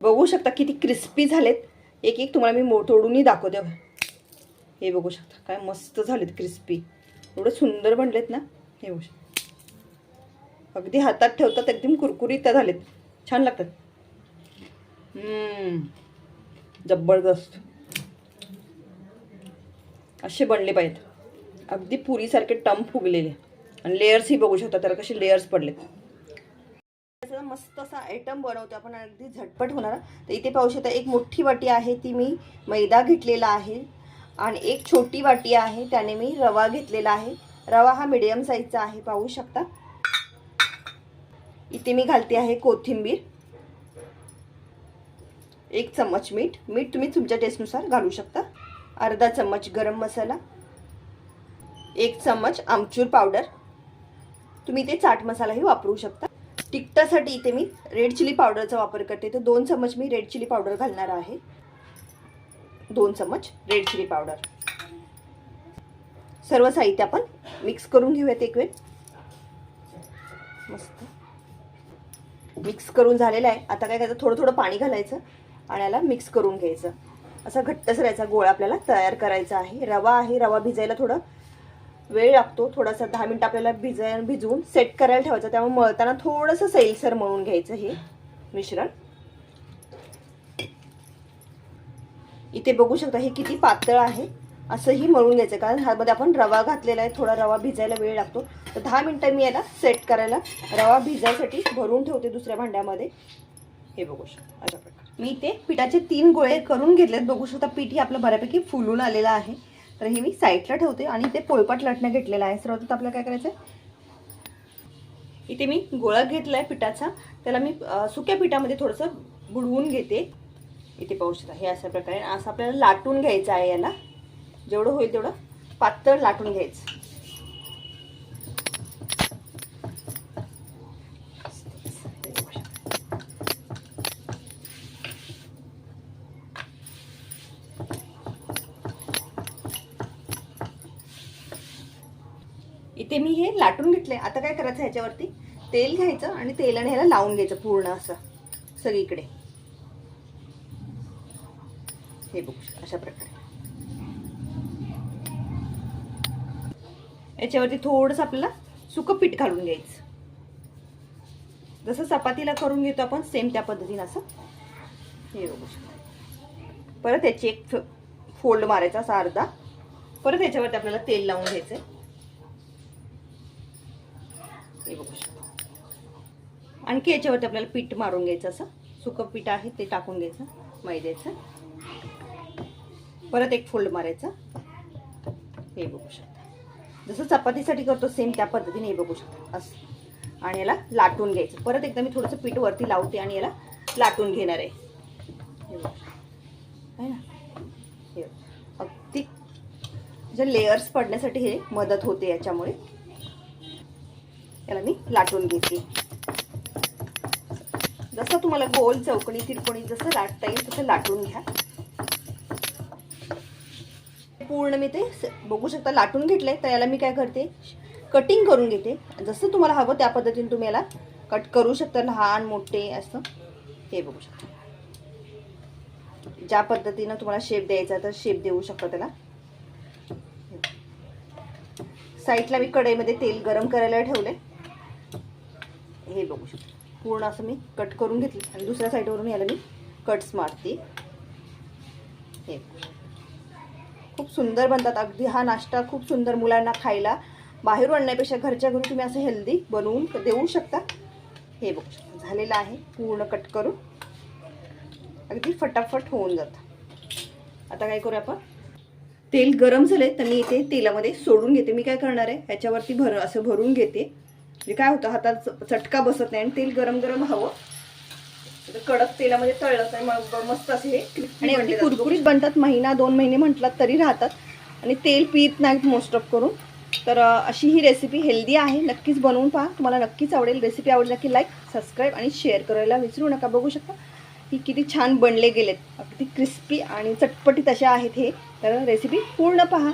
बघू शकता किती क्रिस्पी झालेत. एक एक तुम्हाला मी मो तोडूनही दाखवते हे बघू शकता काय मस्त झालेत क्रिस्पी एवढं सुंदर बनलेत ना. हे बघू शकता. अगदी हातात ठेवतात एकदम कुरकुरीत झालेत. छान लागतात. जबरदस्त. असे बनले पाहिजेत. अगदी पुरीसारखे टम फुगलेले. आणि लेयर्सही बघू शकता त्याला कसे लेयर्स पडलेत. मस्त असा आयटम बनवतो आपण अगदी झटपट होणार. तर इथे पाहू शकता एक मोठी वाटी आहे ती मी मैदा घेतलेला आहे. आणि एक छोटी वाटी आहे त्याने मी रवा घेतलेला आहे. रवा हा मिडियम साईजचा आहे पाहू शकता. इथे मी घालते आहे कोथिंबीर. एक चम्मच मीठ. मीठ तुम्ही तुमच्या टेस्टनुसार घालू शकता. अर्धा चम्मच गरम मसाला. एक चम्मच आमचूर पावडर. तुम्ही ते चाट मसालाही वापरू शकता. तिखटासाठी इथे मी रेड चिली पावडरचा वापर करते. तर दोन चमच मी रेड चिली पावडर घालणार आहे. दोन चमच रेड चिली पावडर. सर्व साहित्य आपण मिक्स करून घेऊयात एक वेळ. मस्त. मिक्स करून झालेलं आहे. आता काय करायचं? थोडं थोडं पाणी घालायचं आणि याला मिक्स करून घ्यायचं. असा घट्टसरायचा गोळा आपल्याला तयार करायचा आहे. रवा आहे. रवा भिजायला थोडं वेळ लागतो थोडासा दहा मिनटं आपल्याला भिजाय भिजवून सेट करायला ठेवायचं. त्यामुळे मळताना थोडंसं सैलसर मळून घ्यायचं हे मिश्रण. इथे बघू शकता हे किती पातळ आहे. असंही मळून घ्यायचं कारण ह्यामध्ये आपण रवा घातलेला आहे थोडा रवा भिजायला वेळ लागतो. तर दहा मिनटं मी याला सेट करायला रवा भिजायसाठी भरून ठेवते दुसऱ्या भांड्यामध्ये. हे बघू शकता अशा प्रकारे. मी ते पिठाचे तीन गोळे करून घेतलेत. बघू शकता पीठ हे आपलं बऱ्यापैकी फुलून आलेलं आहे. तर हे मी साईडला ठेवते आणि ते पोळपाट लाटणं घेतलेलं आहे. सर्वात आपल्याला काय करायचं आहे इथे मी गोळा घेतला आहे पिठाचा. त्याला मी सुक्या पिठामध्ये थोडंसं बुडवून घेते. इथे पाहू शकता हे अशा प्रकारे. असं आपल्याला लाटून घ्यायचं आहे याला. जेवढं होईल तेवढं पातळ लाटून घ्यायचं. ते मी हे लाटून घेतले आता काय करायचं ह्याच्यावरती? तेल घ्यायचं आणि तेलाने ह्याला लावून घ्यायचं पूर्ण असं सगळीकडे. हे बघू अशा प्रकारे. याच्यावरती थोडंसं आपल्याला सुकं पीठ घालून घ्यायचं. जसं चपातीला करून घेतो आपण सेम त्या पद्धतीनं असं. हे बघू. शकतो परत याची एक फोल्ड मारायचा असा अर्धा. परत याच्यावरती आपल्याला तेल लावून घ्यायचं हे बघू शकता. आणखी याच्यावरती आपल्याला पीठ मारून घ्यायचं असं. सुकं पीठ आहे ते टाकून घ्यायचं मैद्याचं. परत एक फोल्ड मारायचा. हे बघू शकता. जसं चपातीसाठी करतो सेम त्या पद्धतीने हे बघू शकता. असं. आणि याला लाटून घ्यायचं. परत एकदा मी थोडंसं पीठ वरती लावते आणि याला लाटून घेणार आहे. हे बघू शकता. आहे ना? हे अगदी जे लेयर्स पडण्यासाठी हे मदत होते याच्यामुळे. याला मी लाटून घेते. जसं तुम्हाला गोल चौकणी तिरकोणी जसं लाटता येईल तसं लाटून घ्या. पूर्ण मी ते बघू शकता लाटून घेतलंय. तर याला मी काय करते कटिंग करून घेते. जसं तुम्हाला हवं त्या पद्धतीने तुम्ही याला कट करू शकता लहान मोठे असं. हे बघू शकता. ज्या पद्धतीनं तुम्हाला शेप द्यायचा तर शेप देऊ शकता त्याला. साईडला मी कढईमध्ये तेल गरम करायला ठेवले हे बघू शकतो. पूर्ण असं मी कट करून घेतली. आणि दुसऱ्या साईडवरून याला मी कट्स मारते. हे. खूप सुंदर बनतात. अगदी हा नाश्ता खूप सुंदर मुलांना खायला. बाहेरून आणण्यापेक्षा घरच्या घरी तुम्ही असं हेल्दी बनवून देऊ शकता. हे बघू शकता. झालेलं आहे. पूर्ण कट करून. अगदी फटाफट होऊन जातं. आता काय करूया आपण? तेल गरम झाले तर मी इथे तेलामध्ये सोडून घेते. मी काय करणार आहे? ह्याच्यावरती भर असं भरून घेते. म्हणजे काय होतं हातात चटका बसत नाही आणि तेल गरम गरम हवं. कडक तेलामध्ये तळलं तर मग मस्त असे हे आणि अगदी कुरकुरीत बनतात महिना दोन महिने म्हटलात तरी राहतात. आणि तेल पित नाहीत मोस्ट ऑफ करून. तर अशी ही रेसिपी हेल्दी आहे. नक्कीच बनवून पहा. तुम्हाला नक्कीच आवडेल. रेसिपी आवडली की लाईक सबस्क्राईब आणि शेअर करायला विसरू नका. बघू शकता ही किती छान बनले गेलेत. अगदी क्रिस्पी आणि चटपटीत अशा आहेत हे. तर रेसिपी पूर्ण पहा.